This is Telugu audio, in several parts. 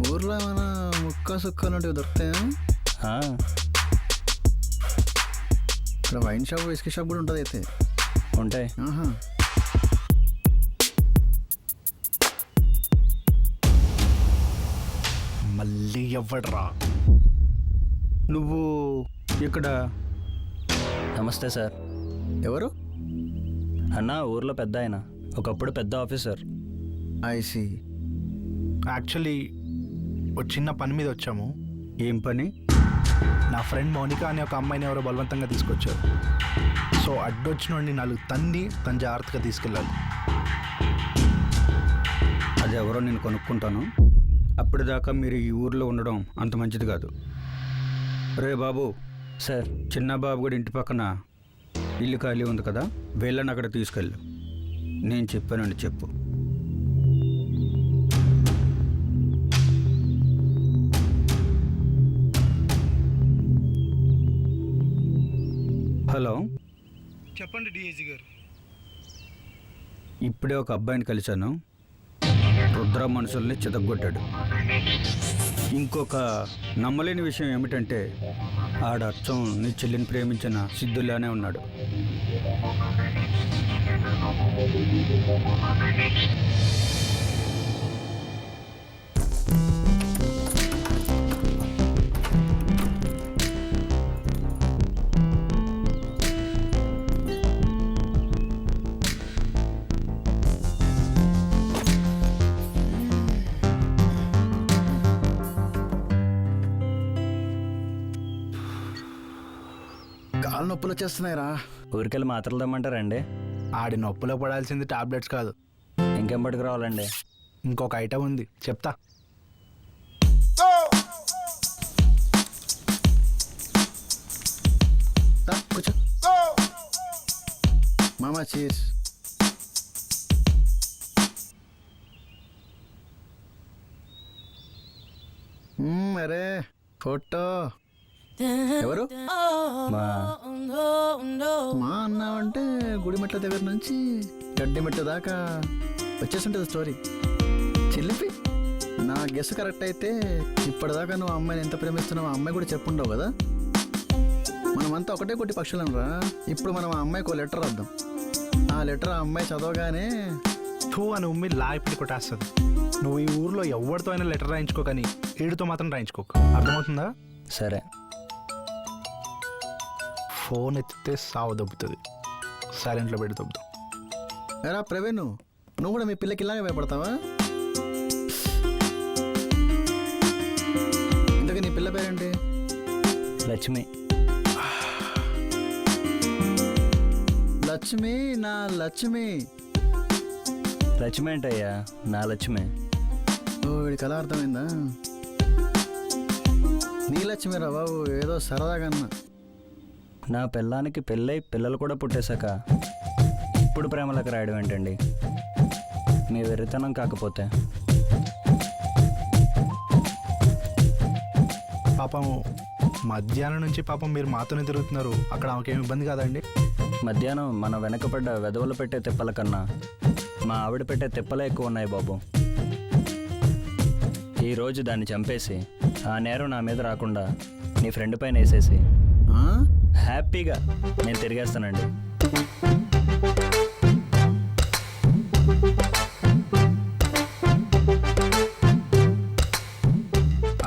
ఊర్లో ఏమైనా ముక్క సుక్క దొరుకుతాయా? ఇక్కడ వైన్ షాప్ విస్కీ షాప్ కూడా ఉంటుంది అయితే. ఉంటాయి. ఆహా. మళ్ళీ ఎవ్వడ్రా? నువ్వు ఇక్కడ నమస్తే సార్. ఎవరు? అన్న ఊర్లో పెద్ద ఆయన. ఒకప్పుడు పెద్ద ఆఫీసర్. ఐసి యాక్చువల్లీ ఒక చిన్న పని మీద వచ్చాము. ఏం పని? నా ఫ్రెండ్ మౌనిక అనే ఒక అమ్మాయిని ఎవరో బలవంతంగా తీసుకొచ్చారు. సో అడ్డొచ్చినోడిని నాలుగు తన్ని తన జాగ్రత్తగా తీసుకెళ్ళాలి. అది ఎవరో నేను కొనుక్కుంటాను. అప్పటిదాకా మీరు ఈ ఊర్లో ఉండడం అంత మంచిది కాదు. రే బాబు. సార్. చిన్న బాబు కూడా ఇంటి పక్కన ఇల్లు ఖాళీ ఉంది కదా. వీళ్ళని అక్కడ తీసుకెళ్ళు. నేను చెప్పానండి చెప్పు. హలో. చెప్పండి డిఐజీ గారు. ఇప్పుడే ఒక అబ్బాయిని కలిశాను. రుద్ర మనుషుల్ని చితగ్గొట్టాడు ఇంకొక నమ్మలేని విషయం ఏమిటంటే ఆడ అచ్చం నీ చెల్లిని ప్రేమించిన సిద్ధులానే ఉన్నాడు. కాలు నొప్పులు వచ్చేస్తున్నాయిరా. ఊరికెళ్ళి మాత్రలు తెమ్మంటారండి? ఆడి నొప్పులో పడాల్సింది టాబ్లెట్స్ కాదు. ఇంకేం పట్టుకు రావాలండి? ఇంకొక ఐటమ్ ఉంది చెప్తా. దా, కూర్చో. మామా చీర్స్ మ్మ్, అరే ఫోటో. ఎవరు? మా మా అన్నావంటే గుడిమెట్ల దగ్గర నుంచి గడ్డి మెట్ల దాకా వచ్చేస్తుంటుంది స్టోరీ చిల్లిపి నా గెస్ కరెక్ట్ అయితే ఇప్పటిదాకా నువ్వు అమ్మాయిని ఎంత ప్రేమిస్తున్నావు అమ్మాయి కూడా చెప్పుండవు కదా? మనమంతా ఒకటే కొట్టి పక్షులం రా. ఇప్పుడు మనం ఆ అమ్మాయికి ఒక లెటర్ రాద్దాం. ఆ లెటర్ ఆ అమ్మాయి చదవగానే టూ అని ఉమ్మి లాయిపిడి కొట్టేస్తుంది. నువ్వు ఈ ఊర్లో ఎవరితో అయినా లెటర్ రాయించుకో కానీ ఈడితో మాత్రం రాయించుకోకు. అర్థమవుతుందా? సరే. ఫోన్ ఎత్తితే సావు దొబ్బుతుంది. సైలెంట్లో పెట్టి దొబ్బుతాం. ఎరా ప్రవీణ్ నువ్వు కూడా మీ పిల్లకి ఇలాగే భయపడతావా? ఇంతకీ నీ పిల్ల పేరేంటి? లక్ష్మి. లక్ష్మి నా లక్ష్మి. లక్ష్మి ఏంటయ్యా? నా లక్ష్మి. ఓ వీడి కళ అర్థమైందా? నీ లక్ష్మి రా బాబు ఏదో సరదాగా అన్నా. నా పిల్లానికి పెళ్ళై పిల్లలు కూడా పుట్టేశాక ఇప్పుడు ప్రేమలకు రాయడం ఏంటండి? మీ వెర్రితనం కాకపోతే. పాపం మధ్యాహ్నం నుంచి పాపం మీరు మాతోనే తిరుగుతున్నారు. అక్కడ ఆమెకేం ఇబ్బంది కాదండి? మధ్యాహ్నం మన వెనకపడ్డ వెదవలు పెట్టే తిప్పల కన్నా మా ఆవిడ పెట్టే తిప్పలే ఎక్కువ ఉన్నాయి బాబు. ఈరోజు దాన్ని చంపేసి ఆ నేరం నా మీద రాకుండా నీ ఫ్రెండ్ పైన వేసేసి? హ్యాపీగా నేను తిరిగేస్తానండి.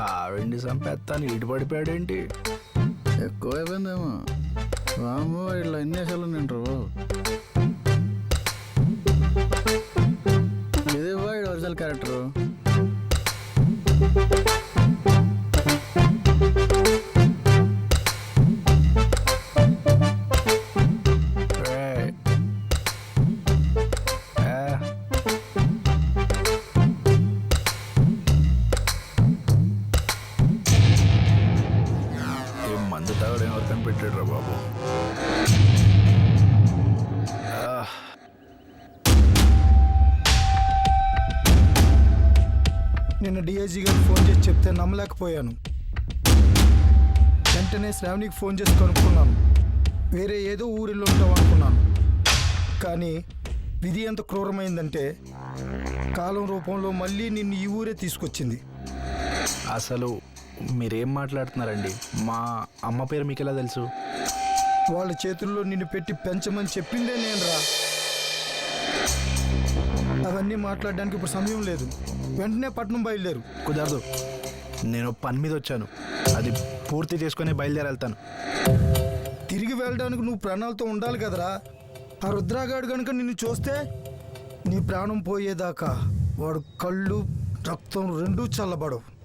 ఆవిడ్ని చంపేస్తాను ఇటు పడిపోయాడేంటి ఎక్కువ అయిపోయిందేమో. వామో ఇట్లా అన్ని అసలు నింటారు బాబు ఇది వాడి ఒరిజినల్ క్యారెక్టర్. కనిపెట్టాడు రా బాబు. నిన్న డిఐజీ గారికి ఫోన్ చేసి చెప్తే నమ్మలేకపోయాను. వెంటనే శ్రావణికి ఫోన్ చేసి కనుక్కున్నాను. వేరే ఏదో ఊరిలో ఉంటావు అనుకున్నాను. కానీ విధి ఎంత క్రూరమైందంటే కాలం రూపంలో మళ్ళీ నిన్ను ఈ ఊరే తీసుకొచ్చింది. అసలు మీరేం మాట్లాడుతున్నారండి? మా అమ్మ పేరు మీకు ఎలా తెలుసు? వాళ్ళ చేతుల్లో నిన్ను పెట్టి పెంచమని చెప్పిందే నేను రా అవన్నీ మాట్లాడడానికి ఇప్పుడు సమయం లేదు. వెంటనే పట్నం బయలుదేరు. కుదరదు. నేను పని మీద వచ్చాను. అది పూర్తి చేసుకుని బయలుదేరి వెళ్తాను తిరిగి వెళ్ళడానికి నువ్వు ప్రాణాలతో ఉండాలి కదరా. ఆ రుద్రాగాడు కనుక నిన్ను చూస్తే నీ ప్రాణం పోయేదాకా వాడు కళ్ళు రక్తం రెండూ చల్లబడవు.